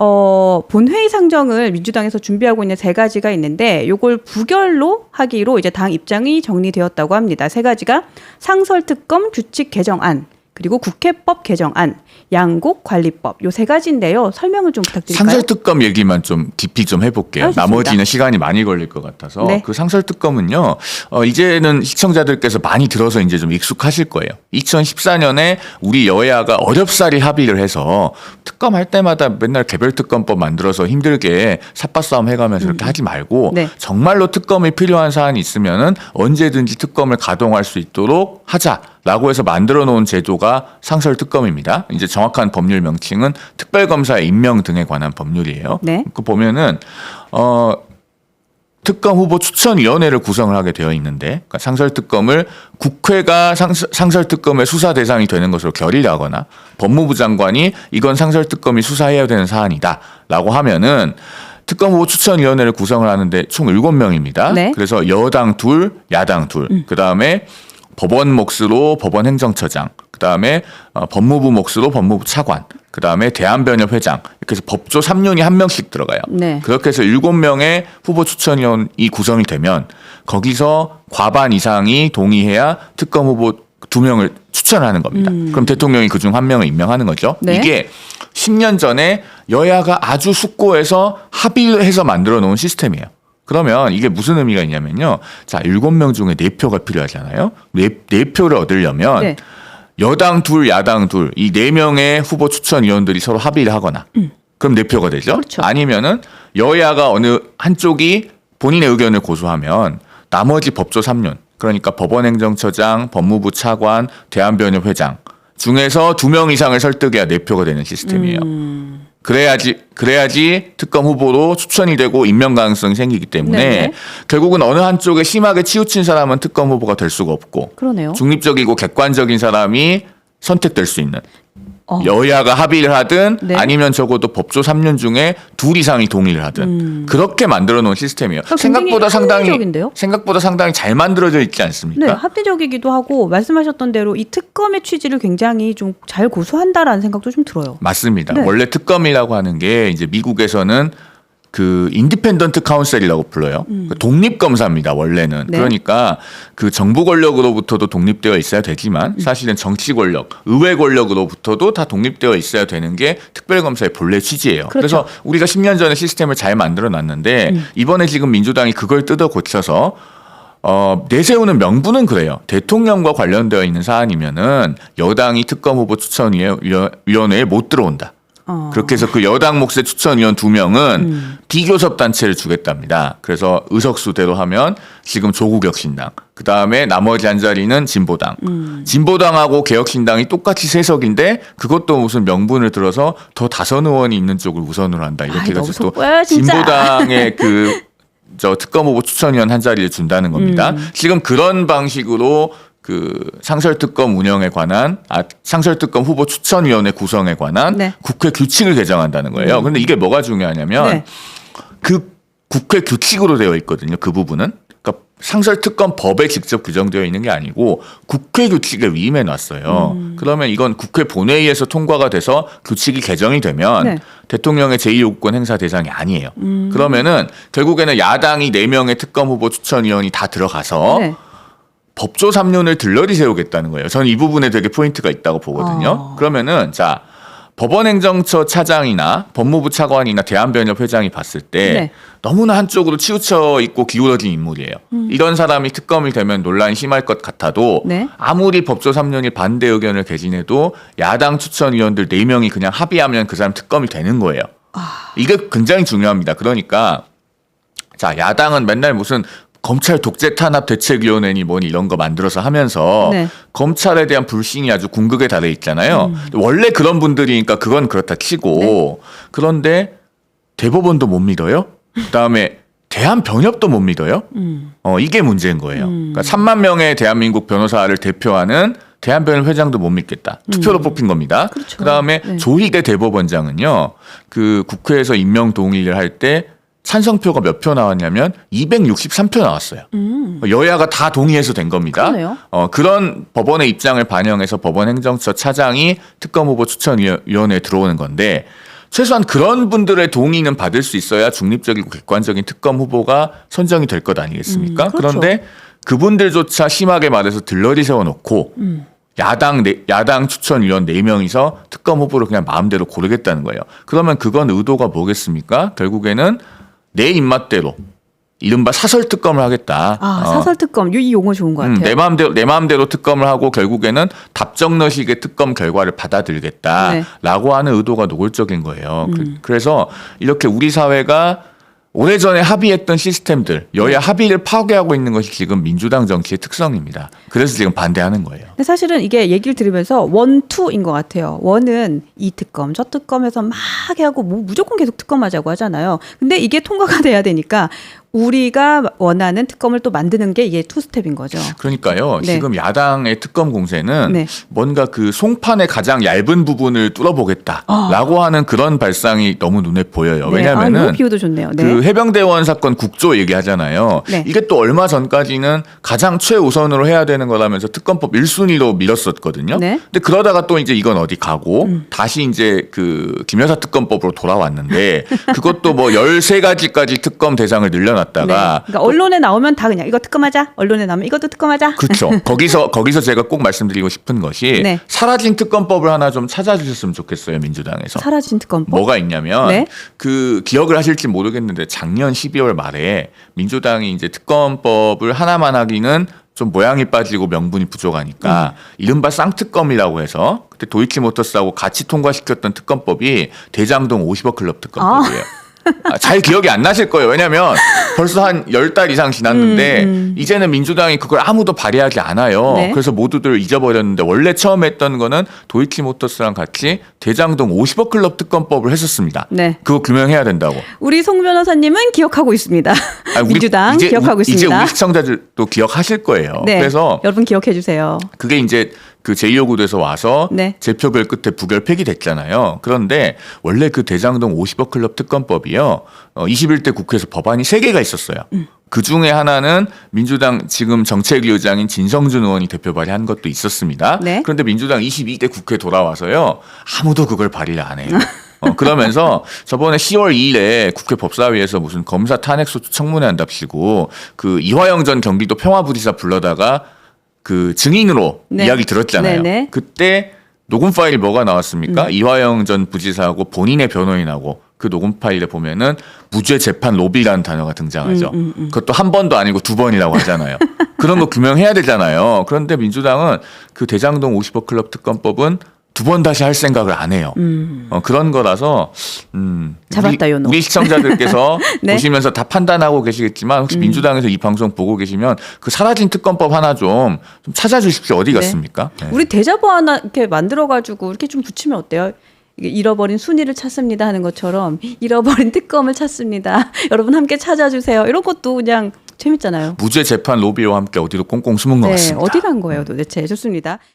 어, 본회의 상정을 민주당에서 준비하고 있는 세 가지가 있는데 요걸 부결로 하기로 이제 당 입장이 정리되었다고 합니다. 세 가지가 상설특검 규칙 개정안 그리고 국회법 개정안, 양곡 관리법 요 세 가지인데요. 설명을 좀 부탁드릴까요? 상설특검 얘기만 좀 깊이 좀 해볼게요. 아. 나머지는 시간이 많이 걸릴 것 같아서 네. 그 상설특검은요. 어, 이제는 시청자들께서 많이 들어서 이제 좀 익숙하실 거예요. 2014년에 우리 여야가 어렵사리 합의를 해서 특검 할 때마다 맨날 개별특검법 만들어서 힘들게 삿바싸움 해가면서 이렇게 하지 말고 네. 정말로 특검이 필요한 사안이 있으면은 언제든지 특검을 가동할 수 있도록 하자 라고 해서 만들어 놓은 제도가 상설 특검입니다. 이제 정확한 법률 명칭은 특별검사의 임명 등에 관한 법률이에요. 네. 그 보면은 어 특검 후보 추천위원회를 구성을 하게 되어 있는데 그러니까 상설특검을 국회가 상설, 상설특검의 수사 대상이 되는 것으로 결의하거나 법무부 장관이 이건 상설특검이 수사해야 되는 사안이다라고 하면은 특검 후보 추천위원회를 구성을 하는데 총 7명입니다. 네. 그래서 여당 둘, 야당 둘, 그 다음에 법원 몫으로 법원 행정처장, 그 다음에 어, 법무부 몫으로 법무부 차관, 그 다음에 대한변협 회장 이렇게 해서 법조 3년이 한 명씩 들어가요. 네. 그렇게 해서 7명의 후보 추천위원이 구성이 되면 거기서 과반 이상이 동의해야 특검 후보 두 명을 추천하는 겁니다. 그럼 대통령이 그중 한 명을 임명하는 거죠. 네. 이게 10년 전에 여야가 아주 숙고해서 합의를 해서 만들어 놓은 시스템이에요. 그러면 이게 무슨 의미가 있냐면요. 자, 7명 중에 4표가 필요하잖아요. 4, 네표를 얻으려면 네. 여당 둘, 야당 둘, 이네 명의 후보 추천위원들이 서로 합의를 하거나, 그럼 네 표가 되죠. 음. 그렇죠. 아니면은 여야가 어느 한쪽이 본인의 의견을 고수하면 나머지 법조 3년, 그러니까 법원행정처장, 법무부 차관, 대한변협 회장 중에서 두명 이상을 설득해야 네 표가 되는 시스템이에요. 음. 그래야지 그래야지 특검 후보로 추천이 되고 임명 가능성이 생기기 때문에 네네. 결국은 어느 한쪽에 심하게 치우친 사람은 특검 후보가 될 수가 없고 그러네요. 중립적이고 객관적인 사람이 선택될 수 있는 어. 여야가 합의를 하든 네. 아니면 적어도 법조 3년 중에 둘 이상이 동의를 하든 그렇게 만들어 놓은 시스템이에요. 음. 생각보다 상당히 합리적인데요? 생각보다 상당히 잘 만들어져 있지 않습니까? 네, 합리적이기도 하고 말씀하셨던 대로 이 특검의 취지를 굉장히 좀 잘 고수한다라는 생각도 좀 들어요. 맞습니다. 네. 원래 특검이라고 하는 게 이제 미국에서는 그 인디펜던트 카운셀이라고 불러요. 그 독립 검사입니다. 원래는 음. 네. 그러니까 그 정부 권력으로부터도 독립되어 있어야 되지만 음. 사실은 정치 권력, 의회 권력으로부터도 다 독립되어 있어야 되는 게 특별 검사의 본래 취지예요. 그렇죠. 음. 그래서 우리가 10년 전에 시스템을 잘 만들어 놨는데 이번에 지금 민주당이 그걸 뜯어 고쳐서 어, 내세우는 명분은 그래요. 대통령과 관련되어 있는 사안이면은 여당이 특검 후보 추천위원회에 못 들어온다. 어. 그렇게 해서 그 여당 몫의 추천위원 두 명은 비교섭 단체를 주겠답니다. 그래서 의석수대로 하면 지금 조국혁신당, 그 다음에 나머지 한 자리는 진보당. 진보당하고 개혁신당이 똑같이 세석인데 그것도 무슨 명분을 들어서 더 다선 의원이 있는 쪽을 우선으로 한다. 이렇게 해서 또 속보여요, 진짜. 진보당의 그 저 특검 후보 추천위원 한 자리를 준다는 겁니다. 음. 지금 그런 방식으로 그 상설특검 운영에 관한 아 상설특검 후보 추천위원회 구성에 관한 네. 국회 규칙을 개정한다는 거예요. 그런데 이게 뭐가 중요하냐면 네. 그 국회 규칙으로 되어 있거든요. 그 부분은. 그러니까 상설특검 법에 직접 규정되어 있는 게 아니고 국회 규칙에 위임해 놨어요. 음. 그러면 이건 국회 본회의에서 통과가 돼서 규칙이 개정이 되면 네. 음. 대통령의 제2요구권 행사 대상이 아니에요. 그러면은 결국에는 야당이 4명의 특검 후보 추천위원이 다 들어가서 네. 법조 3년을 들러리 세우겠다는 거예요. 저는 이 부분에 되게 포인트가 있다고 보거든요. 어. 그러면은 자 법원행정처 차장이나 법무부 차관이나 대한변협 회장이 봤을 때 네. 너무나 한쪽으로 치우쳐 있고 기울어진 인물이에요. 음. 이런 사람이 특검이 되면 논란이 심할 것 같아도 네. 아무리 법조 3년이 반대 의견을 개진해도 야당 추천위원들 4명이 그냥 합의하면 그 사람 특검이 되는 거예요. 아. 이게 굉장히 중요합니다. 그러니까 자 야당은 맨날 무슨 검찰 독재 탄압 대책위원회니 뭐니 이런 거 만들어서 하면서 네. 검찰에 대한 불신이 아주 궁극에 달해 있잖아요. 원래 그런 분들이니까 그건 그렇다 치고 그런데 대법원도 못 믿어요. 그다음에 대한 변협도 못 믿어요. 어 이게 문제인 거예요. 그러니까 3만 명의 대한민국 변호사를 대표하는 대한변협 회장도 못 믿겠다. 투표로 뽑힌 겁니다. 그렇죠. 그 다음에 네. 조희대 대법원장은요, 그 국회에서 임명 동의를 할때 찬성표가 몇 표 나왔냐면 263표 나왔어요. 여야가 다 동의해서 된 겁니다. 음. 그러네요. 어, 그런 법원의 입장을 반영해서 법원 행정처 차장이 특검 후보 추천위원회에 들어오는 건데 최소한 그런 분들의 동의는 받을 수 있어야 중립적이고 객관적인 특검 후보가 선정이 될 것 아니겠습니까? 음, 그렇죠. 그런데 그분들조차 심하게 말해서 들러리 세워놓고 음. 야당 네, 야당 추천위원 네명이서 특검 후보를 그냥 마음대로 고르겠다는 거예요. 그러면 그건 의도가 뭐겠습니까? 결국에는 내 입맛대로 이른바 사설 특검을 하겠다. 아, 어. 사설 특검. 이 용어 좋은 것 음, 같아요. 내 마음대로 내 마음대로 특검을 하고 결국에는 답정너식의 특검 결과를 받아들이겠다라고 하는 의도가 노골적인 거예요. 음. 그, 래서 이렇게 우리 사회가 오래전에 합의했던 시스템들 여야 합의를 파괴하고 있는 것이 지금 민주당 정치의 특성입니다. 그래서 지금 반대하는 거예요. 근데 사실은 이게 얘기를 들으면서 원, 투인 것 같아요. 원은 이 특검, 저 특검에서 막 하고 뭐 무조건 계속 특검하자고 하잖아요. 근데 이게 통과가 돼야 되니까 우리가 원하는 특검을 또 만드는 게 이게 투 스텝인 거죠. 그러니까요. 네. 지금 야당의 특검 공세는 네. 뭔가 그 송판의 가장 얇은 부분을 뚫어보겠다라고 하는 그런 발상이 너무 눈에 보여요. 아. 네. 아, 왜냐하면은 좋네요. 네. 그 해병대원 사건 국조 얘기하잖아요. 네. 이게 또 얼마 전까지는 가장 최우선으로 해야 되는 거라면서 특검법 1순위로 밀었었거든요. 네. 음. 근데 그러다가 또 이제 이건 어디 가고 다시 이제 그 김여사 특검법으로 돌아왔는데 그것도 뭐 13가지까지 특검 대상을 네. 늘려놨 다가 그러니까 언론에 나오면 다 그냥 이거 특검하자. 언론에 나오면 이것도 특검하자. 그렇죠. 거기서 거기서 제가 꼭 말씀드리고 싶은 것이 네. 사라진 특검법을 하나 좀 찾아주셨으면 좋겠어요 민주당에서. 사라진 특검법. 뭐가 있냐면 네. 그 기억을 하실지 모르겠는데 작년 12월 말에 민주당이 이제 특검법을 하나만 하기는 좀 모양이 빠지고 명분이 부족하니까 음. 이른바 쌍특검이라고 해서 그때 도이치모터스하고 같이 통과시켰던 특검법이 대장동 50억 클럽 특검법이에요. 아, 잘 기억이 안 나실 거예요. 왜냐면 벌써 한 열 달 이상 지났는데 이제는 민주당이 그걸 아무도 발의하지 않아요. 음, 네. 그래서 모두들 잊어버렸는데 원래 처음 했던 거는 도이치모터스랑 같이 대장동 50억 클럽 특검법을 했었습니다. 네. 그거 규명해야 된다고. 우리 송 변호사님은 기억하고 있습니다. 아, 우리- 민주당 이제 기억하고 우- 이제 있습니다. 우리 시청자들도 기억하실 거예요. 네. 그래서 여러분 기억해 주세요. 그게 이제 그 제2요구에서 와서 네. 제표결 끝에 부결 폐기됐잖아요. 그런데 원래 그 대장동 50억 클럽 특검법이요. 어, 21대 국회에서 법안이 3개가 있었어요. 음. 그 중에 하나는 민주당 지금 정책위의장인 진성준 의원이 대표 발의한 것도 있었습니다. 네. 그런데 민주당 22대 국회 돌아와서요. 아무도 그걸 발의를 안 해요. 어, 그러면서 저번에 10월 2일에 국회 법사위에서 무슨 검사 탄핵소추 청문회 한답시고 그 이화영 전 경기도 평화부지사 불러다가 그 증인으로 네. 이야기 들었잖아요. 네네. 음. 그때 녹음 파일 뭐가 나왔습니까? 이화영 전 부지사하고 본인의 변호인하고 그 녹음 파일에 보면은 무죄 재판 로비라는 단어가 등장하죠. 음, 그것도 한 번도 아니고 두 번이라고 하잖아요. 그런 거 규명해야 되잖아요. 그런데 민주당은 그 대장동 50억 클럽 특검법은 두 번 다시 할 생각을 안 해요. 어, 그런 거라서 음, 음. 잡았다, 우리. 우리 시청자들께서 네. 보시면서 다 판단하고 계시겠지만 혹시 민주당에서 이 방송 보고 계시면 그 사라진 특검법 하나 좀, 좀 찾아주십시오. 어디 네. 갔습니까? 네. 우리 대자보 하나 이렇게 만들어 가지고 이렇게 좀 붙이면 어때요? 잃어버린 순위를 찾습니다 하는 것처럼 잃어버린 특검을 찾습니다. 여러분 함께 찾아주세요. 이런 것도 그냥 재밌잖아요. 무죄 재판 로비와 함께 어디로 꽁꽁 숨은 것 네, 같습니다. 어디 간 거예요 도대체? 좋습니다.